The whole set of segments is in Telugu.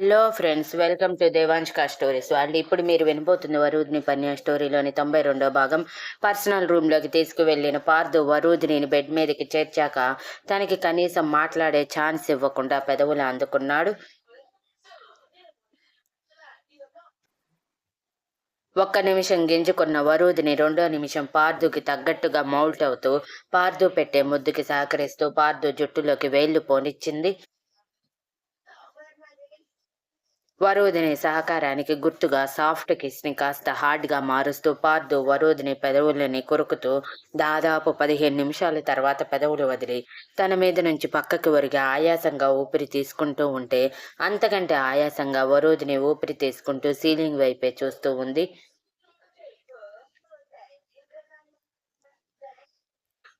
హలో ఫ్రెండ్స్ వెల్కమ్ టు దేవాంష్కా స్టోరీస్ వాళ్ళు ఇప్పుడు మీరు వినబోతున్న వరూధిని పన్య స్టోరీలోని తొంభై రెండో భాగం పర్సనల్ రూమ్లోకి తీసుకువెళ్ళిన పార్దు వరూధిని బెడ్ మీదకి చేర్చాక తనకి కనీసం మాట్లాడే ఛాన్స్ ఇవ్వకుండా పెదవులు అందుకున్నాడు. ఒక్క నిమిషం గింజుకున్న వరూధిని రెండో నిమిషం పార్దుకి తగ్గట్టుగా మౌల్ట్ అవుతూ పార్దు పెట్టే ముద్దుకి సహకరిస్తూ పార్దు జుట్టులోకి వేళ్ళు పోనిచ్చింది. వరోధిని సహకారానికి గుర్తుగా సాఫ్ట్ కిస్ని కాస్త హార్డ్గా మారుస్తూ పార్దు వరోధిని పెదవులని కొరుకుతూ దాదాపు పదిహేను నిమిషాల తర్వాత పెదవులు వదిలి తన మీద నుంచి పక్కకి ఒరిగి ఆయాసంగా ఊపిరి తీసుకుంటూ ఉంటే అంతకంటే ఆయాసంగా వరోధిని ఊపిరి తీసుకుంటూ సీలింగ్ వైపే చూస్తూ ఉంది.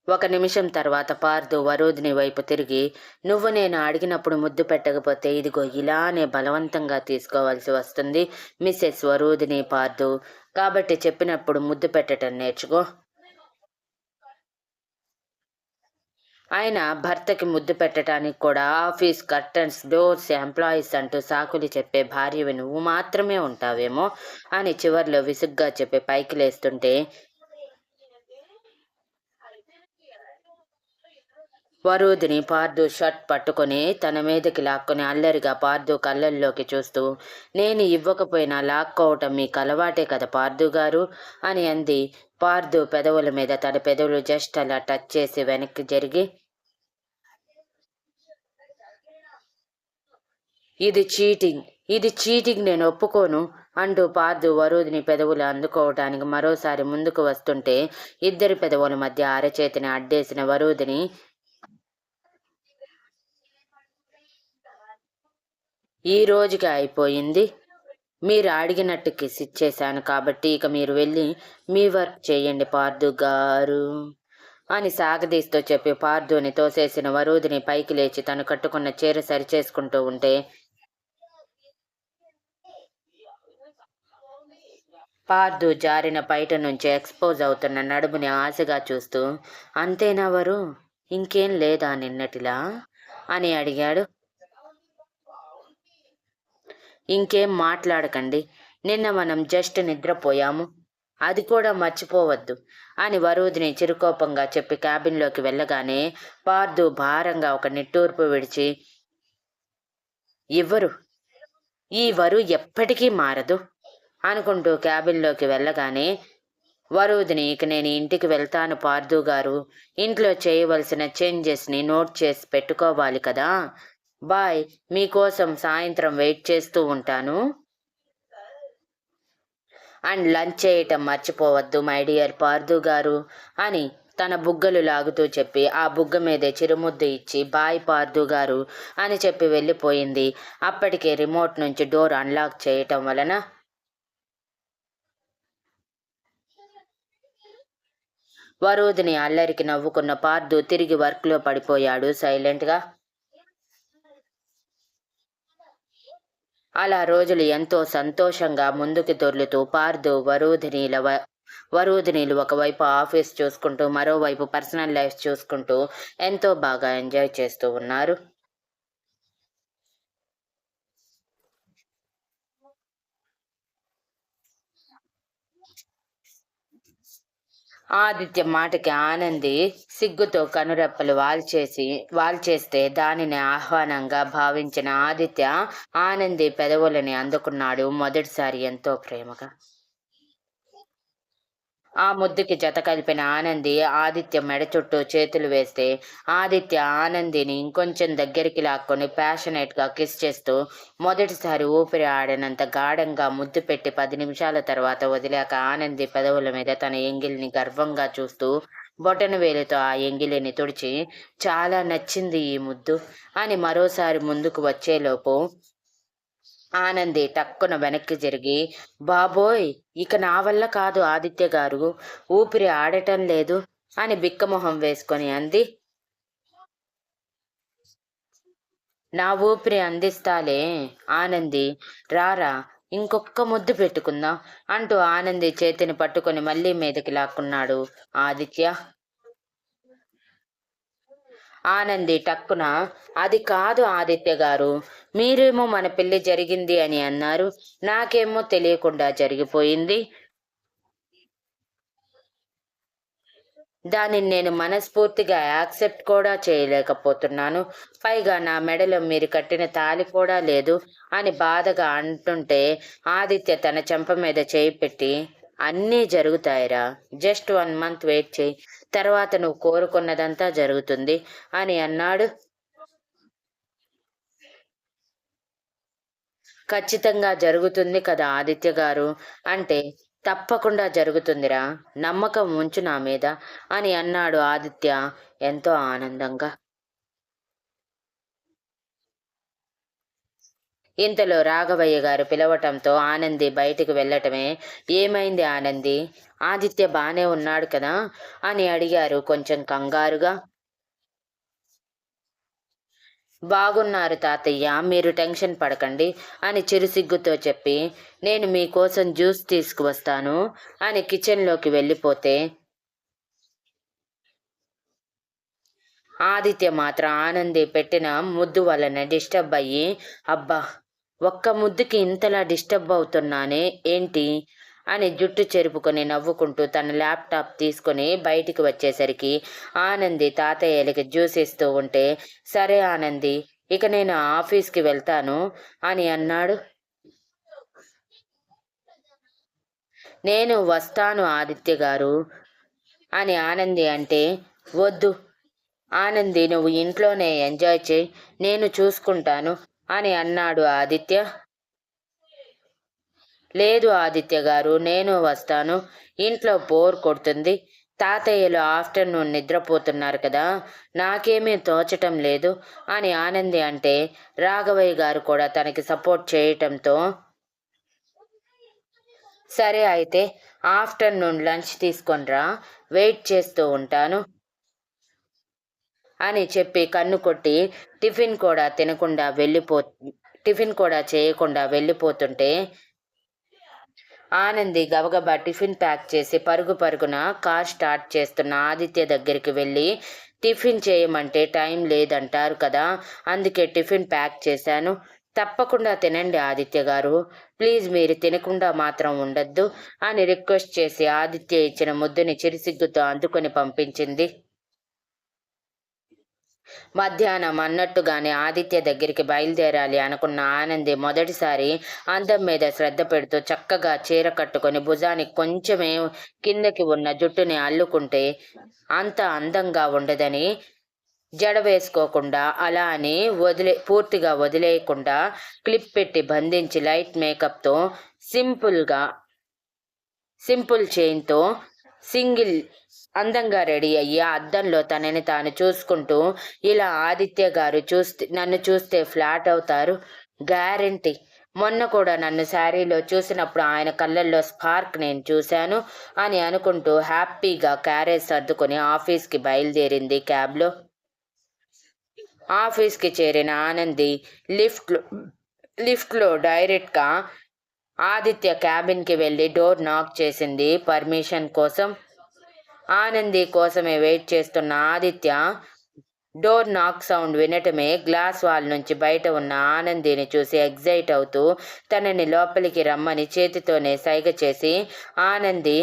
ఒక నిమిషం తర్వాత పార్దు వరోధిని వైపు తిరిగి నువ్వు నేను అడిగినప్పుడు ముద్దు పెట్టకపోతే ఇదిగో ఇలానే బలవంతంగా తీసుకోవాల్సి వస్తుంది మిస్సెస్ వరోధిని పార్దు కాబట్టి చెప్పినప్పుడు ముద్దు పెట్టడం నేర్చుకో. ఆయన భర్తకి ముద్దు పెట్టడానికి కూడా ఆఫీస్ కర్టన్స్ డోర్స్ ఎంప్లాయీస్ అంటూ సాకులు చెప్పే భార్యవి నువ్వు మాత్రమే ఉంటావేమో అని చివర్లో విసుగ్గా చెప్పి పైకి లేస్తుంటే వరూధిని పార్దు షర్ట్ పట్టుకొని తన మీదకి లాక్కొని అల్లరిగా పార్దు కళ్ళల్లోకి చూస్తూ నేను ఇవ్వకపోయినా లాక్కోవటం మీకు అలవాటే కదా పార్దు గారు అని అంది. పార్దు పెదవుల మీద తన పెదవులు జస్ట్ అలా టచ్ చేసి వెనక్కి జరిగి ఇది చీటింగ్ ఇది చీటింగ్ నేను ఒప్పుకోను అంటూ పార్దు వరుదిని పెదవులు అందుకోవటానికి మరోసారి ముందుకు వస్తుంటే ఇద్దరి పెదవుల మధ్య అరచేతిని అడ్డేసిన వరుదిని ఈ రోజుకి అయిపోయింది. మీరు అడిగినట్టు కిస్ ఇచ్చేశాను కాబట్టి ఇక మీరు వెళ్ళి మీ వర్క్ చేయండి పార్దు గారు అని సాగదీస్తూ చెప్పి పార్దుని తోసేసిన వరుదిని పైకి లేచి తను కట్టుకున్న చీర సరిచేసుకుంటూ ఉంటే పార్దు జారిన బయట నుంచి ఎక్స్పోజ్ అవుతున్న నడుముని ఆశగా చూస్తూ అంతేనా వరు? ఇంకేం లేదా నిన్నటిలా? అని అడిగాడు. ఇంకేం మాట్లాడకండి. నిన్న మనం జస్ట్ నిద్రపోయాము. అది కూడా మర్చిపోవద్దు. అని వరూధిని చిరుకోపంగా చెప్పి క్యాబిన్లోకి వెళ్ళగానే పార్దు భారంగా ఒక నిట్టూర్పు విడిచి ఇవ్వరు. ఈ వరు ఎప్పటికీ మారదు. అనుకుంటూ క్యాబిన్లోకి వెళ్ళగానే వరుదిని ఇక నేను ఇంటికి వెళ్తాను పార్దు గారు. ఇంట్లో చేయవలసిన చేంజెస్ని నోట్ చేసి పెట్టుకోవాలి కదా. బాయ్ మీకోసం సాయంత్రం వెయిట్ చేస్తూ ఉంటాను. అండ్ లంచ్ చేయటం మర్చిపోవద్దు మై డియర్ పార్దు గారు అని తన బుగ్గలు లాగుతూ చెప్పి ఆ బుగ్గ మీదే చిరుముద్దు ఇచ్చి బాయ్ పార్దు గారు అని చెప్పి వెళ్ళిపోయింది. అప్పటికే రిమోట్ నుంచి డోర్ అన్లాక్ చేయటం వలన వరుదిని అల్లరికి నవ్వుకున్న పార్దు తిరిగి వర్క్లో పడిపోయాడు సైలెంట్గా. అలా రోజులు ఎంతో సంతోషంగా ముందుకు దొర్లుతూ పార్దు వరూధినీల వరూధినీలు ఒకవైపు ఆఫీస్ చూసుకుంటూ మరోవైపు పర్సనల్ లైఫ్ చూసుకుంటూ ఎంతో బాగా ఎంజాయ్ చేస్తూ ఉన్నారు. ఆదిత్య మాటకి ఆనంది సిగ్గుతో కనురెప్పలు వాల్చేసి వాల్చేస్తే దానిని ఆహ్వానంగా భావించిన ఆదిత్య ఆనంది పెదవులని అందుకున్నాడు మొదటిసారి ఎంతో ప్రేమగా. ఆ ముద్దుకి జత కలిపిన ఆనంది ఆదిత్య మెడ చుట్టూ చేతులు వేస్తే ఆదిత్య ఆనందిని ఇంకొంచెం దగ్గరికి లాక్కొని ప్యాషనేట్గా కిస్ చేస్తూ మొదటిసారి ఊపిరి ఆడినంత గాఢంగా ముద్దు పెట్టి పది నిమిషాల తర్వాత వదిలాక ఆనంది పెదవుల మీద తన ఎంగిల్ని గర్వంగా చూస్తూ బొటన వేలితో ఆ ఎంగిలిని తుడిచి చాలా నచ్చింది ఈ ముద్దు అని మరోసారి ముందుకు వచ్చేలోపు ఆనంది టక్కున వెనక్కి జరిగి బాబోయ్ ఇక నా వల్ల కాదు ఆదిత్య గారు. ఊపిరి ఆడటం లేదు అని బిక్కమొహం వేసుకొని అంది. నా ఊపిరి అందిస్తాలే ఆనంది. రారా ఇంకొక్క ముద్దు పెట్టుకుందాం అంటూ ఆనంది చేతిని పట్టుకొని మళ్ళీ మీదకి లాక్కున్నాడు ఆదిత్య. ఆనంది టక్కున అది కాదు ఆదిత్య గారు మీరేమో మన పెళ్ళి జరిగింది అని అన్నారు. నాకేమో తెలియకుండా జరిగిపోయింది. దానిని నేను మనస్ఫూర్తిగా యాక్సెప్ట్ కూడా చేయలేకపోతున్నాను. పైగా నా మెడలో మీరు కట్టిన తాలి కూడా లేదు అని బాధగా అంటుంటే ఆదిత్య తన చెంప మీద చేయి పెట్టి అన్నీ జరుగుతాయిరా. జస్ట్ వన్ మంత్ వెయిట్ చేయి. తర్వాత నువ్వు కోరుకున్నదంతా జరుగుతుంది అని అన్నాడు. ఖచ్చితంగా జరుగుతుంది కదా ఆదిత్య గారు. అంటే తప్పకుండా జరుగుతుందిరా. నమ్మకం ఉంచు నా మీద అని అన్నాడు ఆదిత్య ఎంతో ఆనందంగా. ఇంతలో రాఘవయ్య గారు పిలవటంతో ఆనంది బయటికి వెళ్ళటమే. ఏమైంది ఆనంది? ఆదిత్య బానే ఉన్నాడు కదా? అని అడిగారు కొంచెం కంగారుగా. బాగున్నారు తాతయ్య మీరు టెన్షన్ పడకండి అని చిరుసిగ్గుతో చెప్పి నేను మీకోసం జ్యూస్ తీసుకువస్తాను అని కిచెన్లోకి వెళ్ళిపోతే ఆదిత్య మాత్రం ఆనంది పెట్టిన ముద్దు వలన డిస్టర్బ్ అయ్యి అబ్బా! ఒక్క ముద్దుకి ఇంతలా డిస్టర్బ్ అవుతున్నానే ఏంటి? అని జుట్టు చెరుపుకొని నవ్వుకుంటూ తన ల్యాప్టాప్ తీసుకుని బయటికి వచ్చేసరికి ఆనంది తాతయ్యలకి జ్యూస్ ఇస్తూ ఉంటే సరే ఆనంది ఇక నేను ఆఫీస్కి వెళ్తాను అని అన్నాడు. నేను వస్తాను ఆదిత్య గారు అని ఆనంది అంటే వద్దు ఆనంది నువ్వు ఇంట్లోనే ఎంజాయ్ చేయి నేను చూసుకుంటాను అని అన్నాడు ఆదిత్య. లేదు ఆదిత్య గారు నేను వస్తాను. ఇంట్లో బోర్ కొడుతుంది. తాతయ్యలు ఆఫ్టర్నూన్ నిద్రపోతున్నారు కదా నాకేమీ తోచటం లేదు అని ఆనంది అంటే రాఘవయ్య గారు కూడా తనకి సపోర్ట్ చేయటంతో సరే అయితే ఆఫ్టర్నూన్ లంచ్ తీసుకొనిరా వెయిట్ చేస్తూ ఉంటాను. అని చెప్పి కన్ను కొట్టి టిఫిన్ కూడా తినకుండా వెళ్ళిపో టిఫిన్ కూడా చేయకుండా వెళ్ళిపోతుంటే ఆనంది గబగబా టిఫిన్ ప్యాక్ చేసి పరుగు పరుగున కార్ స్టార్ట్ చేస్తున్న ఆదిత్య దగ్గరికి వెళ్ళి టిఫిన్ చేయమంటే టైం లేదంటారు కదా అందుకే టిఫిన్ ప్యాక్ చేశాను. తప్పకుండా తినండి ఆదిత్య గారు. ప్లీజ్ మీరు తినకుండా మాత్రం ఉండద్దు అని రిక్వెస్ట్ చేసి ఆదిత్య ఇచ్చిన ముద్దుని చిరుసిగ్గుతో అందుకొని పంపించింది. మధ్యాహ్నం అన్నట్టుగానే ఆదిత్య దగ్గరికి బయలుదేరాలి అనుకున్న ఆనంది మొదటిసారి అందం మీద శ్రద్ధ పెడుతూ చక్కగా చీర కట్టుకొని భుజానికి కొంచెమే కిందకి ఉన్న జుట్టుని అల్లుకుంటే అంత అందంగా ఉండదని జడ వేసుకోకుండా అలా అని వదిలే పూర్తిగా వదిలేయకుండా క్లిప్ పెట్టి బంధించి లైట్ మేకప్తో సింపుల్గా సింపుల్ చైన్తో సింగిల్ అందంగా రెడీ అయ్యి అద్దంలో తనని తాను చూసుకుంటూ ఇలా ఆదిత్య గారు చూస్తే నన్ను చూస్తే ఫ్లాట్ అవుతారు. గ్యారంటీ. మొన్న కూడా నన్ను శారీలో చూసినప్పుడు ఆయన కళ్ళల్లో స్పార్క్ నేను చూశాను అని అనుకుంటూ హ్యాపీగా క్యారేజ్ సర్దుకొని ఆఫీస్కి బయలుదేరింది క్యాబ్లో. ఆఫీస్కి చేరిన ఆనంది లిఫ్ట్లో లిఫ్ట్లో డైరెక్ట్గా ఆదిత్య క్యాబిన్కి వెళ్ళి డోర్ నాక్ చేసింది పర్మిషన్ కోసం. ఆనంది కోసమే వెయిట్ చేస్తున్న ఆదిత్య డోర్ నాక్ సౌండ్ వినటమే గ్లాస్ వాల్ నుంచి బయట ఉన్న ఆనందిని చూసి ఎగ్జైట్ అవుతూ తనని లోపలికి రమ్మని చేతితోనే సైగ చేసి ఆనంది!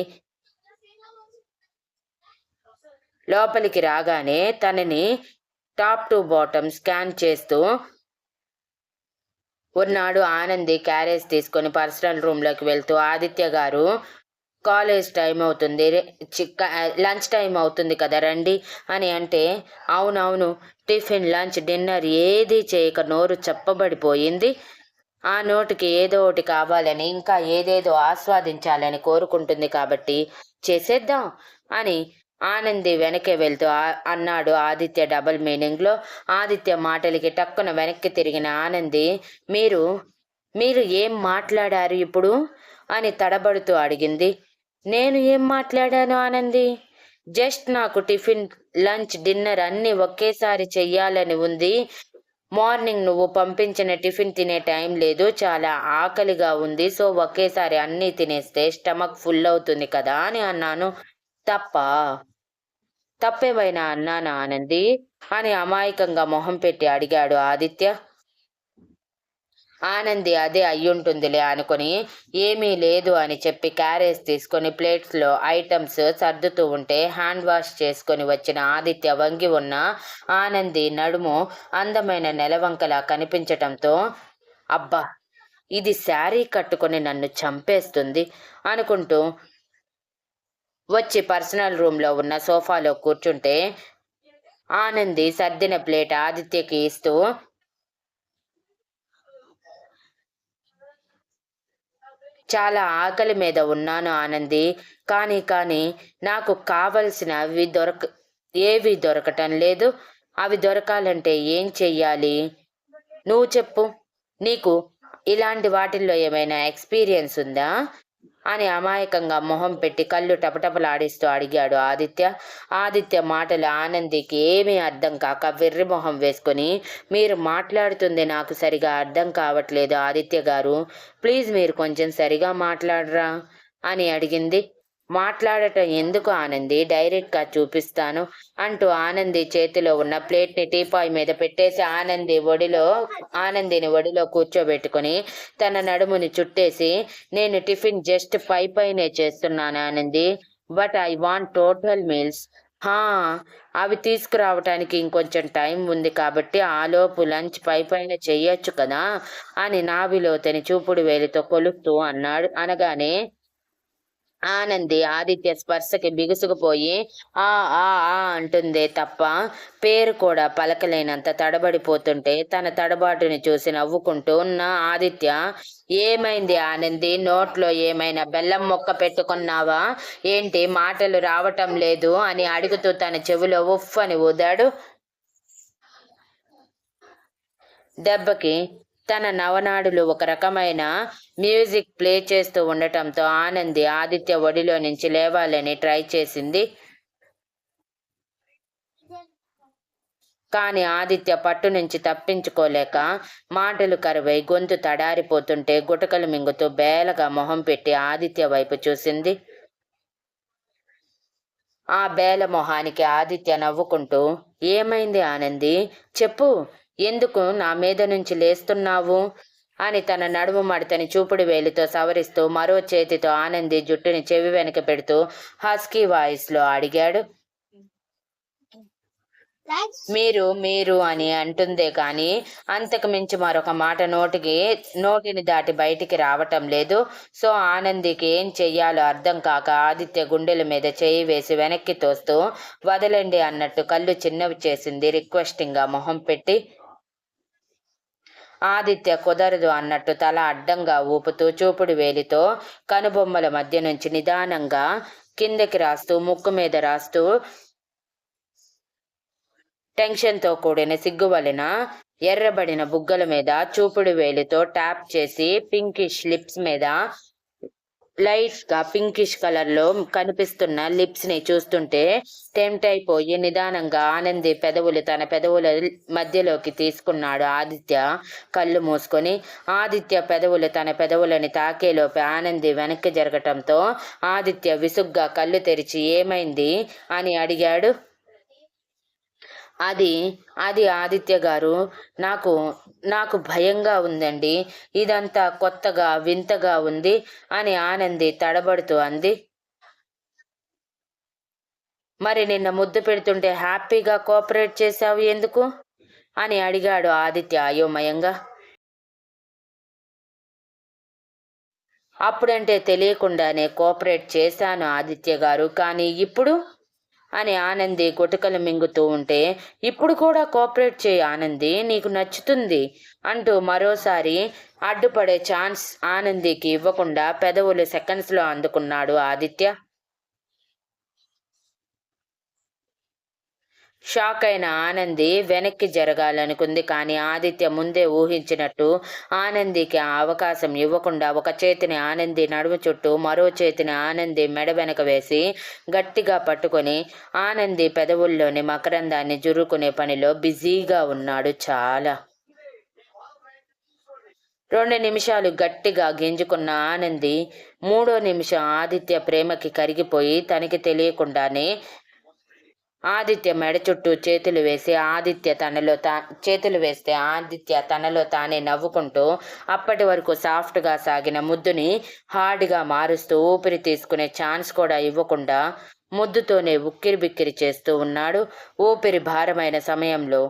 లోపలికి రాగానే తనని టాప్ టు బాటమ్ స్కాన్ చేస్తూ ఉన్నాడు ఆనంది క్యారేజ్ తీసుకొని పర్సనల్ రూమ్లోకి వెళ్తూ ఆదిత్య గారు కాలేజ్ టైం అవుతుంది. చిక్క లంచ్ టైం అవుతుంది కదా రండి అని అంటే అవునవును టిఫిన్ లంచ్ డిన్నర్ ఏది చేయక నోరు చెప్పబడిపోయింది. ఆ నోటికి ఏదో ఒకటి కావాలని ఇంకా ఏదేదో ఆస్వాదించాలని కోరుకుంటుంది కాబట్టి చేసేద్దాం అని ఆనంది వెనకే వెళ్తూ అన్నాడు ఆదిత్య డబుల్ మీనింగ్లో. ఆదిత్య మాటలకి టక్కున వెనక్కి తిరిగిన ఆనంది మీరు మీరు ఏం మాట్లాడారు ఇప్పుడు? అని తడబడుతూ అడిగింది. నేను ఏం మాట్లాడాను ఆనంది? జస్ట్ నాకు టిఫిన్ లంచ్ డిన్నర్ అన్నీ ఒకేసారి చెయ్యాలని ఉంది. మార్నింగ్ నువ్వు పంపించిన టిఫిన్ తినే టైం లేదు. చాలా ఆకలిగా ఉంది. సో ఒకేసారి అన్నీ తినేస్తే స్టమక్ ఫుల్ అవుతుంది కదా అని అన్నాను. తప్ప? తప్పేమైనా అన్నానా ఆనంది? అని అమాయకంగా మొహం పెట్టి అడిగాడు ఆదిత్య. ఆనంది అదే అయ్యుంటుందిలే అనుకుని ఏమీ లేదు అని చెప్పి క్యారేజ్ తీసుకొని ప్లేట్స్లో ఐటమ్స్ సర్దుతూ ఉంటే హ్యాండ్ వాష్ చేసుకొని వచ్చిన ఆదిత్య వంగి ఉన్న ఆనంది నడుము అందమైన నెలవంకలా కనిపించటంతో అబ్బా ఇది శారీ కట్టుకొని నన్ను చంపేస్తుంది అనుకుంటూ వచ్చి పర్సనల్ రూమ్లో ఉన్న సోఫాలో కూర్చుంటే ఆనంది సర్దిన ప్లేట్ ఆదిత్యకి ఇస్తూ చాలా ఆకలి మీద ఉన్నాను ఆనంది. కానీ కానీ నాకు కావలసినవి దొరక ఏవి దొరకటం లేదు. అవి దొరకాలంటే ఏం చెయ్యాలి? నువ్వు చెప్పు. నీకు ఇలాంటి వాటిల్లో ఏమైనా ఎక్స్పీరియన్స్ ఉందా? అని అమాయకంగా మొహం పెట్టి కళ్ళు టపటపలాడిస్తూ అడిగాడు ఆదిత్య. ఆదిత్య మాటలు ఆనందికి ఏమీ అర్థం కాక వెర్రి మొహం వేసుకొని మీరు మాట్లాడుతుంది నాకు సరిగా అర్థం కావట్లేదు ఆదిత్య గారు. ప్లీజ్ మీరు కొంచెం సరిగా మాట్లాడరా అని అడిగింది. మాట్లాడటం ఎందుకు ఆనంది? డైరెక్ట్గా చూపిస్తాను అంటూ ఆనంది చేతిలో ఉన్న ప్లేట్ని టీపాయ్ మీద పెట్టేసి ఆనంది ఒడిలో ఆనందిని ఒడిలో కూర్చోబెట్టుకుని తన నడుముని చుట్టేసి నేను టిఫిన్ జస్ట్ పై పైనే చేస్తున్నాను Anandi but I want total meals. హా అవి తీసుకురావటానికి ఇంకొంచెం టైం ఉంది కాబట్టి ఆలోపు లంచ్ పై పైన చెయ్యొచ్చు కదా అని నావిలో తని చూపుడు వేలితో కొలుపుతూ అన్నాడు అనగానే ఆనంది ఆదిత్య స్పర్శకి బిగుసుకుపోయి ఆ ఆ ఆ అంటుందే తప్ప పేరు కూడా పలకలేనంత తడబడిపోతుంటే తన తడబాటుని చూసి నవ్వుకుంటూ ఉన్న ఆదిత్య ఏమైంది ఆనంది? నోట్లో ఏమైనా బెల్లం మొక్క పెట్టుకున్నావా? ఏంటి మాటలు రావటం లేదు? అని అడుగుతూ తన చెవిలో ఉఫ్ అని ఊదాడు. దెబ్బకి తన నవనాడులు ఒక రకమైన మ్యూజిక్ ప్లే చేస్తూ ఉండటంతో ఆనంది ఆదిత్య ఒడిలో నుంచి లేవాలని ట్రై చేసింది. కానీ ఆదిత్య పట్టు నుంచి తప్పించుకోలేక మాటలు కరువై గొంతు తడారిపోతుంటే గుటకలు మింగుతూ బేలగా మొహం పెట్టి ఆదిత్య వైపు చూసింది. ఆ బేల మొహానికి ఆదిత్య నవ్వుకుంటూ ఏమైంది ఆనంది? చెప్పు ఎందుకు నా మీద నుంచి లేస్తున్నావు? అని తన నడుము మడతని చూపుడు వేలితో సవరిస్తూ మరో చేతితో ఆనంది జుట్టుని చెవి వెనక పెడుతూ హస్కీ వాయిస్లో అడిగాడు. మీరు మీరు అని అంటుందే కానీ అంతకు మించి మరొక మాట నోటికి నోటిని దాటి బయటికి రావటం లేదు. సో ఆనందికి ఏం చెయ్యాలో అర్థం కాక ఆదిత్య గుండెల మీద చేయి వేసి వెనక్కి తోస్తూ వదలండి అన్నట్టు కళ్ళు చిన్నవి చేసింది రిక్వెస్టింగ్గా మొహం పెట్టి. ఆదిత్య కుదరదు అన్నట్టు తల అడ్డంగా ఊపుతూ చూపుడు వేలితో కనుబొమ్మల మధ్య నుంచి నిదానంగా కిందకి రాస్తూ ముక్కు మీద రాస్తూ టెన్షన్తో కూడిన సిగ్గు వలన ఎర్రబడిన బుగ్గల మీద చూపుడు వేలితో ట్యాప్ చేసి పింకిష్ లిప్స్ మీద లైట్గా పింకిష్ కలర్లో కనిపిస్తున్న లిప్స్ని చూస్తుంటే టెంప్ట్ అయిపోయి నిదానంగా ఆనంది పెదవులు తన పెదవుల మధ్యలోకి తీసుకున్నాడు ఆదిత్య కళ్ళు మూసుకొని. ఆదిత్య పెదవులు తన పెదవులని తాకేలోపే ఆనంది వెనక్కి జరగటంతో ఆదిత్య విసుగ్గా కళ్ళు తెరిచి ఏమైంది అని అడిగాడు. అది అది ఆదిత్య గారు నాకు నాకు భయంగా ఉందండి. ఇదంతా కొత్తగా వింతగా ఉంది అని ఆనంది తడబడుతూ అంది. మరి నిన్న ముద్దు పెడుతుంటే హ్యాపీగా కోఆపరేట్ చేశావు ఎందుకు? అని అడిగాడు ఆదిత్య అయోమయంగా. అప్పుడంటే తెలియకుండానే కోఆపరేట్ చేశాను ఆదిత్య గారు కానీ ఇప్పుడు అని ఆనంది గుటకలు మింగుతూ ఉంటే ఇప్పుడు కూడా కోఆపరేట్ చేయి ఆనంది నీకు నచ్చుతుంది అంటూ మరోసారి అడ్డుపడే ఛాన్స్ ఆనందికి ఇవ్వకుండా పెదవులు సెకండ్స్లో అందుకున్నాడు ఆదిత్య. షాక్ అయిన ఆనంది వెనక్కి జరగాలనుకుంది కానీ ఆదిత్య ముందే ఊహించినట్టు ఆనందికి ఆ అవకాశం ఇవ్వకుండా ఒక చేతిని ఆనంది నడుము చుట్టూ మరో చేతిని ఆనంది మెడ వెనక వేసి గట్టిగా పట్టుకొని ఆనంది పెదవుల్లోని మకరందాన్ని జురుకునే పనిలో బిజీగా ఉన్నాడు చాలా. రెండు నిమిషాలు గట్టిగా గింజుకున్న ఆనంది మూడో నిమిషం ఆదిత్య ప్రేమకి కరిగిపోయి తనకి తెలియకుండానే ఆదిత్య మెడ చుట్టూ చేతులు వేసి ఆదిత్య తనలో తా చేతులు వేస్తే ఆదిత్య తనలో తానే నవ్వుకుంటూ అప్పటి వరకు సాఫ్ట్గా సాగిన ముద్దుని హార్డ్గా మారుస్తూ ఊపిరి తీసుకునే ఛాన్స్ కూడా ఇవ్వకుండా ముద్దుతోనే ఉక్కిరి బిక్కిరి చేస్తూ ఉన్నాడు. ఊపిరి భారమైన సమయంలో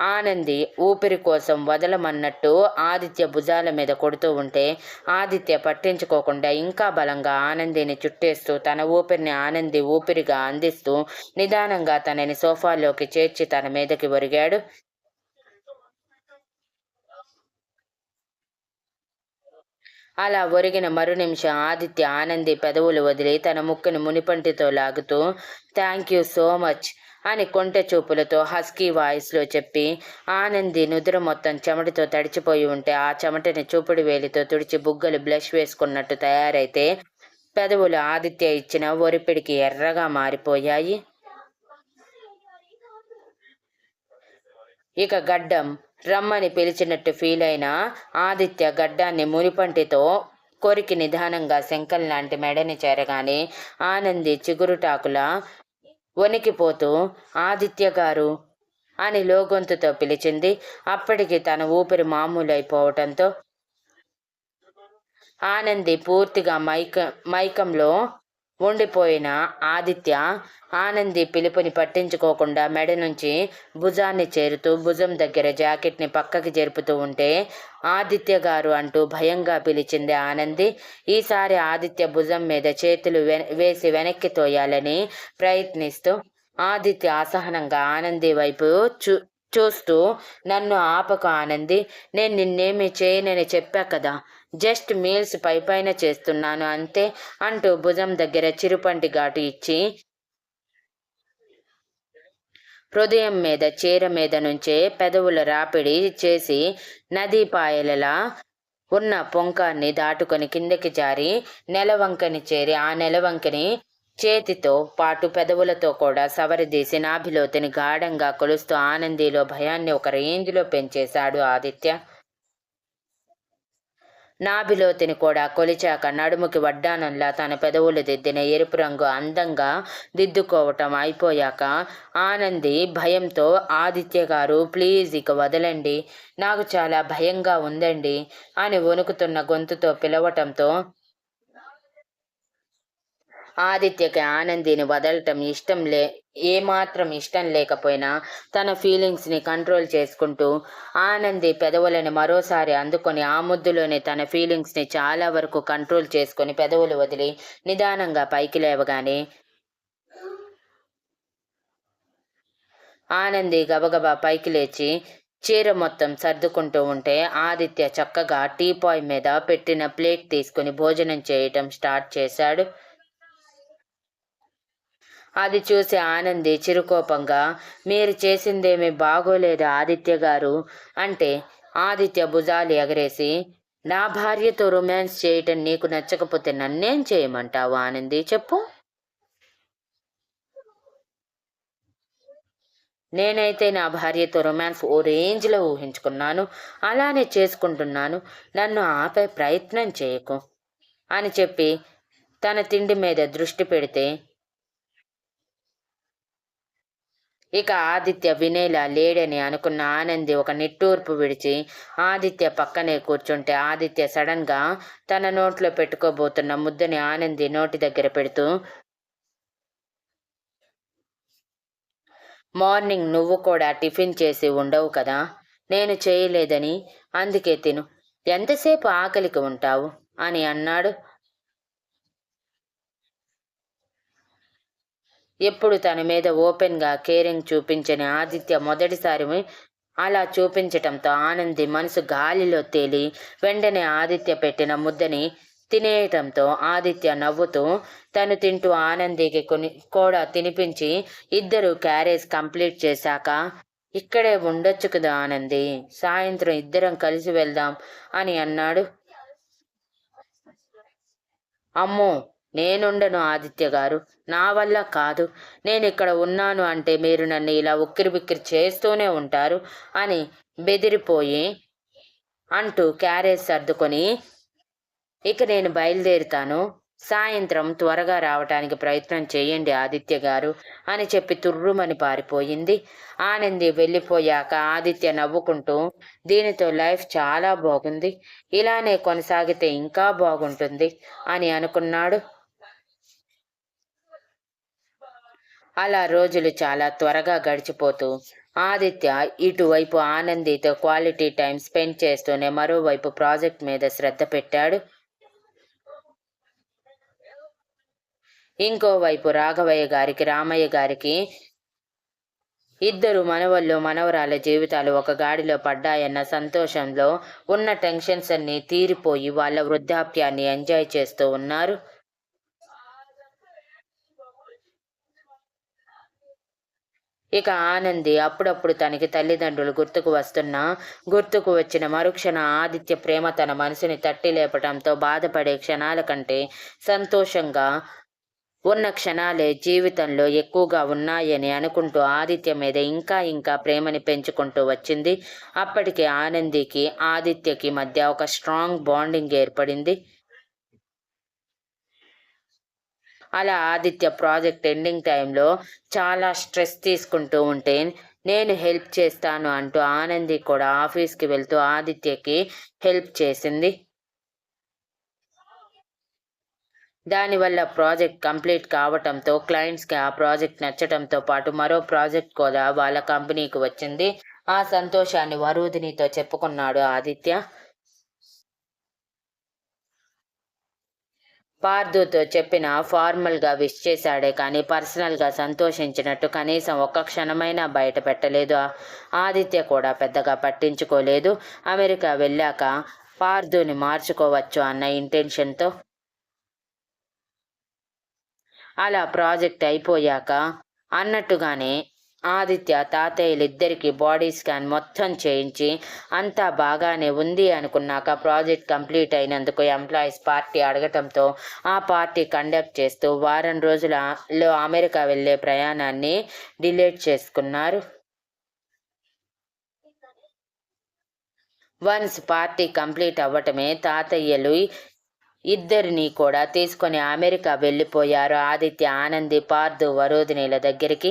ఆనంది ఊపిరి కోసం వదలమన్నట్టు ఆదిత్య భుజాల మీద కొడుతూ ఉంటే ఆదిత్య పట్టించుకోకుండా ఇంకా బలంగా ఆనందిని చుట్టేస్తూ తన ఊపిరిని ఆనంది ఊపిరిగా అందిస్తూ నిదానంగా తనని సోఫాలోకి చేర్చి తన మీదకి ఒరిగాడు. అలా ఒరిగిన మరు నిమిషం ఆదిత్య ఆనంది పెదవులు వదిలి తన ముక్కుని మునిపంటితో లాగుతూ థ్యాంక్ యూ సో మచ్. అని కొంటె చూపులతో హస్కీ వాయిస్లో చెప్పి ఆనంది నుదురు మొత్తం చెమటతో తడిచిపోయి ఉంటే ఆ చెమటని చూపుడు వేలితో తుడిచి బుగ్గలు బ్లష్ వేసుకున్నట్టు తయారైతే పెదవులు ఆదిత్య ఇచ్చిన ఒరిపిడికి ఎర్రగా మారిపోయాయి. ఇక గడ్డం రమ్మని పిలిచినట్టు ఫీల్ అయిన ఆదిత్య గడ్డాన్ని మునిపంటితో కొరికి నిదానంగా శంకల్ లాంటి మెడని చేరగానే ఆనంది చిగురుటాకుల వణికిపోతూ ఆదిత్య గారు అని లోగొంతుతో పిలిచింది. అప్పటికి తన ఊపిరి మామూలైపోవటంతో ఆనంది పూర్తిగా మైక మైకంలో ఉండిపోయిన ఆదిత్య ఆనంది పిలుపుని పట్టించుకోకుండా మెడ నుంచి భుజాన్ని చేరుతూ భుజం దగ్గర జాకెట్ని పక్కకి జరుపుతూ ఉంటే ఆదిత్య గారు అంటూ భయంగా పిలిచింది ఆనంది. ఈసారి ఆదిత్య భుజం మీద చేతులు వేసి వెనక్కి తోయాలని ప్రయత్నిస్తూ ఆదిత్య అసహనంగా ఆనంది వైపు చూ చూస్తూ నన్ను ఆపక ఆనంది. నేను నిన్నేమి చేయనని చెప్పా కదా. జస్ట్ మీల్స్ పై పైన చేస్తున్నాను అంతే అంటూ భుజం దగ్గర చిరుపంటి ఘాటు ఇచ్చి హృదయం మీద చీర మీద నుంచే పెదవుల రాపిడి చేసి నదీ పాయలలా ఉన్న పొంకాన్ని దాటుకొని కిందకి జారి నెలవంకని చేరి ఆ నెలవంకని చేతితో పాటు పెదవులతో కూడా సవరిదీసి నాభిలోతిని గాఢంగా కొలుస్తూ ఆనందిలో భయాన్ని ఒక రేంజ్లో పెంచేశాడు ఆదిత్య. నాభిలోతిని కూడా కొలిచాక నడుముకి వడ్డానంలా తన పెదవులు దిద్దిన ఎరుపు రంగు అందంగా దిద్దుకోవటం అయిపోయాక ఆనంది భయంతో ఆదిత్య గారు ప్లీజ్ ఇక వదలండి. నాకు చాలా భయంగా ఉందండి అని వణుకుతున్న గొంతుతో పిలవటంతో ఆదిత్యకి ఆనందిని వదలటం ఇష్టం లే ఏమాత్రం ఇష్టం లేకపోయినా తన ఫీలింగ్స్ని కంట్రోల్ చేసుకుంటూ ఆనంది పెదవులను మరోసారి అందుకొని ఆ ముద్దులోనే తన ఫీలింగ్స్ని చాలా వరకు కంట్రోల్ చేసుకొని పెదవులు వదిలి నిదానంగా పైకి లేవగానే ఆనంది గబగబా పైకి లేచి చీర మొత్తం సర్దుకుంటూ ఉంటే ఆదిత్య చక్కగా టీపాయ్ మీద పెట్టిన ప్లేట్ తీసుకుని భోజనం చేయటం స్టార్ట్ చేశాడు. అది చూసి ఆనంది చిరుకోపంగా మీరు చేసిందేమీ బాగోలేదు ఆదిత్య గారు అంటే ఆదిత్య భుజాలు ఎగరేసి నా భార్యతో రొమాన్స్ చేయటం నీకు నచ్చకపోతే నన్నేం చేయమంటావు ఆనంది? చెప్పు. నేనైతే నా భార్యతో రొమాన్స్ ఓ రేంజ్లో ఊహించుకున్నాను. అలానే చేసుకుంటున్నాను. నన్ను ఆపే ప్రయత్నం చేయకు అని చెప్పి తన తిండి మీద దృష్టి పెడితే ఇక ఆదిత్య వినేలా లేడని అనుకున్న ఆనంది ఒక నిట్టూర్పు విడిచి ఆదిత్య పక్కనే కూర్చుంటే ఆదిత్య సడన్గా తన నోట్లో పెట్టుకోబోతున్న ముద్దని ఆనంది నోటి దగ్గర పెడుతూ మార్నింగ్ నువ్వు కూడా టిఫిన్ చేసి ఉండవు కదా? నేను చేయలేదని అందుకే తిను. ఎంతసేపు ఆకలికి ఉంటావు? అని అన్నాడు. ఎప్పుడు తన మీద ఓపెన్గా కేరింగ్ చూపించని ఆదిత్య మొదటిసారి అలా చూపించటంతో ఆనంది మనసు గాలిలో తేలి వెంటనే ఆదిత్య పెట్టిన ముద్దని తినేయటంతో ఆదిత్య నవ్వుతూ తను తింటూ ఆనందికి కొని కూడా తినిపించి ఇద్దరు క్యారేజ్ కంప్లీట్ చేశాక ఇక్కడే ఉండొచ్చు కదా ఆనంది సాయంత్రం ఇద్దరం కలిసి వెళ్దాం అని అన్నాడు. అమ్మో! నేనుండను ఆదిత్య గారు. నా వల్ల కాదు. నేను ఇక్కడ ఉన్నాను అంటే మీరు నన్ను ఇలా ఉక్కిరి బిక్కిరి చేస్తూనే ఉంటారు అని బెదిరిపోయి అంటూ క్యారేజ్ సర్దుకొని ఇక నేను బయలుదేరుతాను. సాయంత్రం త్వరగా రావటానికి ప్రయత్నం చేయండి ఆదిత్య గారు అని చెప్పి తుర్రుమని పారిపోయింది. ఆనంది వెళ్ళిపోయాక ఆదిత్య నవ్వుకుంటూ దీనితో లైఫ్ చాలా బాగుంది. ఇలానే కొనసాగితే ఇంకా బాగుంటుంది అని అనుకున్నాడు. అలా రోజులు చాలా త్వరగా గడిచిపోతూ ఆదిత్య ఇటువైపు ఆనందితో క్వాలిటీ టైం స్పెండ్ చేస్తూనే మరోవైపు ప్రాజెక్ట్ మీద శ్రద్ధ పెట్టాడు. ఇంకోవైపు రాఘవయ్య గారికి రామయ్య గారికి ఇద్దరు మనవళ్ళు మనవరాల జీవితాలు ఒక గాడిలో పడ్డాయన్న సంతోషంలో ఉన్న టెన్షన్స్ అన్ని తీరిపోయి వాళ్ళ వృద్ధాప్యాన్ని ఎంజాయ్ చేస్తూ ఉన్నారు. ఇక ఆనంది అప్పుడప్పుడు తనకి తల్లిదండ్రులు గుర్తుకు వస్తున్నా గుర్తుకు వచ్చిన మరుక్షణ ఆదిత్య ప్రేమ తన మనసుని తట్టి లేపటంతో బాధపడే క్షణాల కంటే సంతోషంగా ఉన్న క్షణాలే జీవితంలో ఎక్కువగా ఉన్నాయని అనుకుంటూ ఆదిత్య మీద ఇంకా ఇంకా ప్రేమని పెంచుకుంటూ వచ్చింది. అప్పటికే ఆనందికి ఆదిత్యకి మధ్య ఒక స్ట్రాంగ్ బాండింగ్ ఏర్పడింది. అలా ఆదిత్య ప్రాజెక్ట్ ఎండింగ్ టైంలో చాలా స్ట్రెస్ తీసుకుంటూ ఉంటే నేను హెల్ప్ చేస్తాను అంటూ ఆనంది కూడా ఆఫీస్కి వెళ్తూ ఆదిత్యకి హెల్ప్ చేసింది. దానివల్ల ప్రాజెక్ట్ కంప్లీట్ కావటంతో క్లయింట్స్కి ఆ ప్రాజెక్ట్ నచ్చటంతో పాటు మరో ప్రాజెక్ట్ కూడా వాళ్ళ కంపెనీకి వచ్చింది. ఆ సంతోషాన్ని వరుదినితో చెప్పుకున్నాడు ఆదిత్య. పార్థుతో చెప్పిన ఫార్మల్గా విష్ చేశాడే కానీ పర్సనల్గా సంతోషించినట్టు కనీసం ఒక్క క్షణమైనా బయట పెట్టలేదు. ఆదిత్య కూడా పెద్దగా పట్టించుకోలేదు. అమెరికా వెళ్ళాక పార్థుని మార్చుకోవచ్చు అన్న ఇంటెన్షన్తో అలా ప్రాజెక్ట్ అయిపోయాక అన్నట్టుగానే ఆదిత్య తాతయ్యలిద్దరికీ బాడీ స్కాన్ మొత్తం చేయించి అంతా బాగానే ఉంది అనుకున్నాక ప్రాజెక్ట్ కంప్లీట్ అయినందుకు ఎంప్లాయీస్ పార్టీ అడగటంతో ఆ పార్టీ కండక్ట్ చేస్తూ వారం రోజులలో అమెరికా వెళ్ళే ప్రయాణాన్ని డిలేట్ చేసుకున్నారు. వన్స్ పార్టీ కంప్లీట్ అవ్వటమే తాతయ్యలు ఇద్దరిని కూడా తీసుకొని అమెరికా వెళ్ళిపోయారు. ఆదిత్య ఆనంది పార్దు వరోధినీల దగ్గరికి